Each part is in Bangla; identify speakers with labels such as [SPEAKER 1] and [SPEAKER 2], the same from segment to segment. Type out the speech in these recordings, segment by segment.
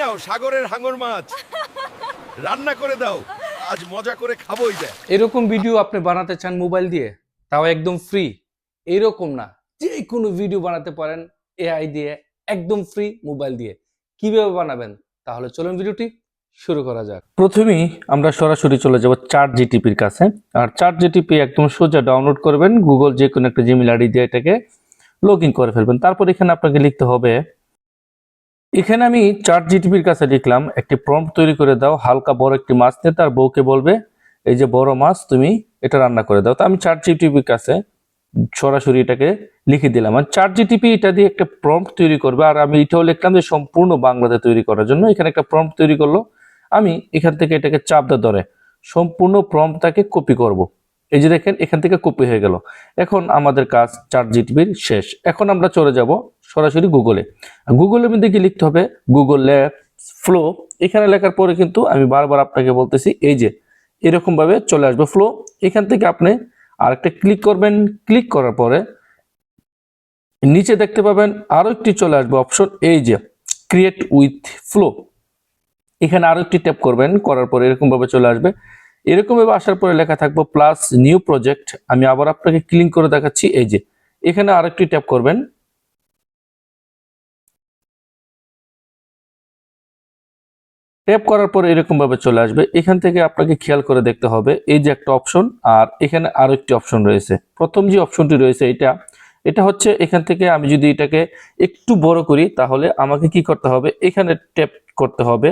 [SPEAKER 1] নাও সাগরের হাঙর মাছ। রান্না করে দাও। আজ মজা করে খাবোই দেখ
[SPEAKER 2] এরকম ভিডিও আপনি বানাতে চান মোবাইল দিয়ে, তাও একদম ফ্রি এরকম না যে কোনো ভিডিও বানাতে পারেন এআই দিয়ে, একদম ফ্রি মোবাইল দিয়ে। কীভাবে বানাবেন? তাহলে চলুন ভিডিওটি শুরু করা যাক। প্রথমেই আমরা সরাসরি চলে যাব চার জিটিপির কাছে। আর চার জিটিপি একদম সোজা ডাউনলোড করবেন। গুগল যে কোনো একটা জিমেল আইডি দিয়ে এটাকে লগ করে ফেলবেন। তারপর এখানে আপনাকে লিখতে হবে এখানে আমি চার জিটিপির কাছে লিখলাম, একটি প্রম্পট তৈরি করে দাও, হালকা বড় একটি মাছ নিয়ে তার বউকে বলবে, এই যে বড় মাছ, তুমি এটা রান্না করে দাও। তো আমি চার জিটিপির কাছে সরাসরি এটাকে লিখে দিলাম। আর চার জিটিপি এটা দিয়ে একটা প্রম্পট তৈরি করবে, আর আমি এটাও লিখলাম যে সম্পূর্ণ বাংলাতে তৈরি করার জন্য। এখানে একটা প্রম্পট তৈরি করল, আমি এখান থেকে এটাকে চাপ দেওয়ার ধরে, সম্পূর্ণ প্রম্পটটাকে কপি করব। এই যে দেখেন, এখান থেকে কপি হয়ে গেল। এখন আমাদের কাজ চার জিটিপির শেষ। এখন আমরা চলে যাব সরাসরি গুগলে গুগলের মধ্যে কি লিখতে হবে? গুগল ল্যাব ফ্লো এখানে লেখার পরে কিন্তু আমি বারবার আপনাকে বলতেছি, এই যে এরকম ভাবে চলে আসবে ফ্লো এখান থেকে আপনি আরেকটা ক্লিক করবেন। ক্লিক করার পরে নিচে দেখতে পাবেন আরও একটি চলে আসবে অপশন এই যে ক্রিয়েট উইথ ফ্লো এখানে আরও একটি ট্যাপ করবেন, করার পরে এরকম ভাবে চলে আসবে। এরকম ভাবে আসার পরে লেখা থাকবে প্লাস নিউ প্রজেক্ট আমি আবার আপনাকে ক্লিক করে দেখাচ্ছি, এই যে, এখানে আরেকটি ট্যাপ করবেন। ট্যাপ করার পরে এরকম ভাবে চলে আসবে। এখান থেকে আপনাকে খেয়াল করে দেখতে হবে, এই যে একটা অপশন আর এখানে আরও একটি অপশন রয়েছে। প্রথম যে অপশনটি রয়েছে এটা এটা হচ্ছে এখান থেকে আমি যদি এটাকে একটু বড় করি, তাহলে আমাকে কি করতে হবে? এখানে ট্যাপ করতে হবে।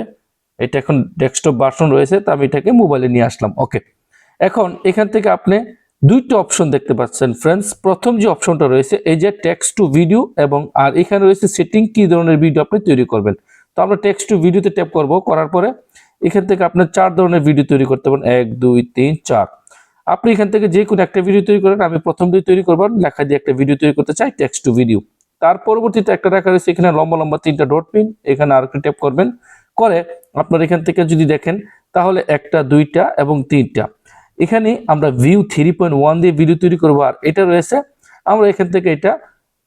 [SPEAKER 2] এটা এখন ডেস্কটপ ভার্সন রয়েছে, তা আমি এটাকে মোবাইলে নিয়ে আসলাম। ওকে এখন এখান থেকে আপনি দুইটা অপশন দেখতে পাচ্ছেন ফ্রেন্ডস প্রথম যে অপশনটা রয়েছে, এই যে টেক্সট টু ভিডিও এবং আর এখানে রয়েছে সেটিং কি ধরনের ভিডিও আপনি তৈরি করবেন। তো আমরা টেক্সট টু ভিডিওতে ট্যাপ করব, করার পরে এখান থেকে আপনি চার ধরনের ভিডিও তৈরি করতে পারেন। এক, দুই, তিন, চার। আপনি এখান থেকে যে কোনো একটা ভিডিও তৈরি করেন, আমি প্রথম দিয়ে তৈরি করবেন লেখা দিয়ে একটা ভিডিও তৈরি করতে চাই টেক্সট টু ভিডিও তার পরবর্তীতে একটা রাখা রয়েছে, এখানে লম্বা লম্বা তিনটা ডট পিন এখানে আর একটু ট্যাপ করবেন। করে আপনার এখান থেকে যদি দেখেন, তাহলে একটা, দুইটা এবং তিনটা। এখানে আমরা ভিউ থ্রি পয়েন্ট ওয়ান দিয়ে ভিডিও তৈরি করব, আর এটা রয়েছে, আমরা এখান থেকে এটা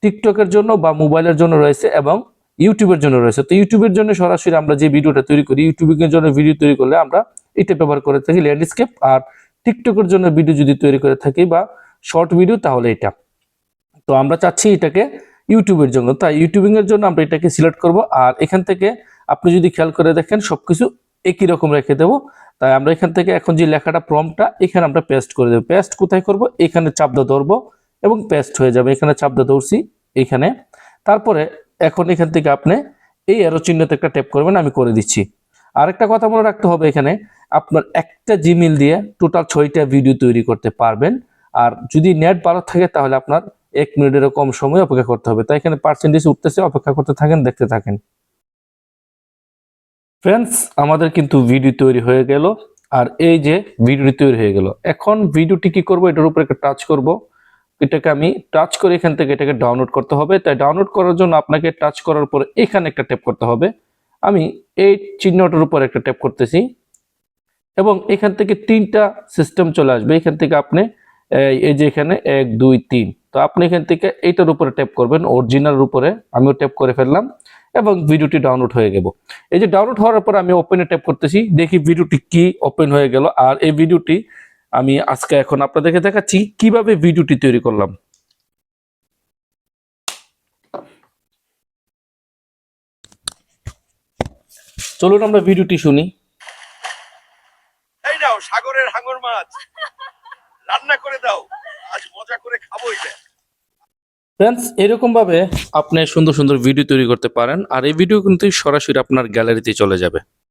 [SPEAKER 2] টিকটকের জন্য বা মোবাইলের জন্য রয়েছে, এবং ইউটিউবের জন্য রয়েছে। তো ইউটিউবের জন্য সরাসরি আমরা যে ভিডিওটা তৈরি করি, ইউটিউবের জন্য ভিডিও তৈরি করলে আমরা এটা ব্যবহার করে থাকি ল্যান্ডস্কেপ আর টিকটকের জন্য ভিডিও যদি তৈরি করে থাকি বা শর্ট ভিডিও তাহলে এটা। তো আমরা চাচ্ছি এটাকে ইউটিউবের জন্য। তাই ইউটিউবিং এর জন্য আমরা এটাকে সিলেক্ট করব আর এখান থেকে আপনি যদি খেয়াল করে দেখেন, সবকিছু একই রকম রেখে দেবো। তাই আমরা এখান থেকে এখন যে লেখাটা প্রমটা এখানে আমরা পেস্ট করে দেবো। পেস্ট কোথায় করব? এখানে চাপ দিয়ে ধরবো এবং পেস্ট হয়ে যাবে। এখানে চাপ দিয়ে ধরছি, এখানে। তারপরে এখন এখান থেকে আপনি এই এরো চিহ্নতে একটা ট্যাপ করবেন, আমি করে দিচ্ছি। আরেকটা কথা মনে রাখতে হবে এখানে, আপনার একটা জিমেল দিয়ে টোটাল ছয়টা ভিডিও তৈরি করতে পারবেন। আর যদি নেট ভালো থাকে, তাহলে আপনার এক মিনিটেরও কম সময় অপেক্ষা করতে হবে। তাই এখানে পার্সেন্টেজ উঠতেছে, অপেক্ষা করতে থাকেন, দেখতে থাকেন। ফ্রেন্ডস আমাদের কিন্তু ভিডিও তৈরি হয়ে গেল। আর এই যে ভিডিওটি তৈরি হয়ে গেল। এখন ভিডিওটি কি করব? এটার উপরে একটা টাচ করব। এটাকে আমি টাচ করে এখান থেকে এটাকে ডাউনলোড করতে হবে। তাই ডাউনলোড করার জন্য আপনাকে টাচ করার পর এখানে একটা ট্যাপ করতে হবে। আমি এই চিহ্নটার উপর একটা ট্যাপ করতেছি এবং এখান থেকে তিনটা সিস্টেম চলে আসবে। এখান থেকে আপনি, এই যে এখানে এক, দুই, তিন। তো আপনি এখান থেকে এইটার উপরে ট্যাপ করবেন অরিজিনালের উপরে। আমিও ট্যাপ করে ফেললাম এবং ভিডিওটি ডাউনলোড হয়ে গেল। এই যে ডাউনলোড হওয়ার পর আমি ওপেনে ট্যাপ করতেছি। দেখি ভিডিওটি কি ওপেন হয়ে গেল। আর এই ভিডিওটি আমি আজকে এখন আপনাদেরকে দেখাচ্ছি কীভাবে ভিডিওটি তৈরি করলাম। চলুন আমরা ভিডিওটি শুনি।
[SPEAKER 1] এই নাও সাগরের হাঙর মাছ। রান্না করে দাও আজ মজা করে খাবোই দেখ
[SPEAKER 2] ফ্রেন্ডস এরকম ভাবে আপনি সুন্দর সুন্দর ভিডিও তৈরি করতে পারেন আর এই ভিডিও কিন্তু সরাসরি আপনার গ্যালারিতে চলে যাবে।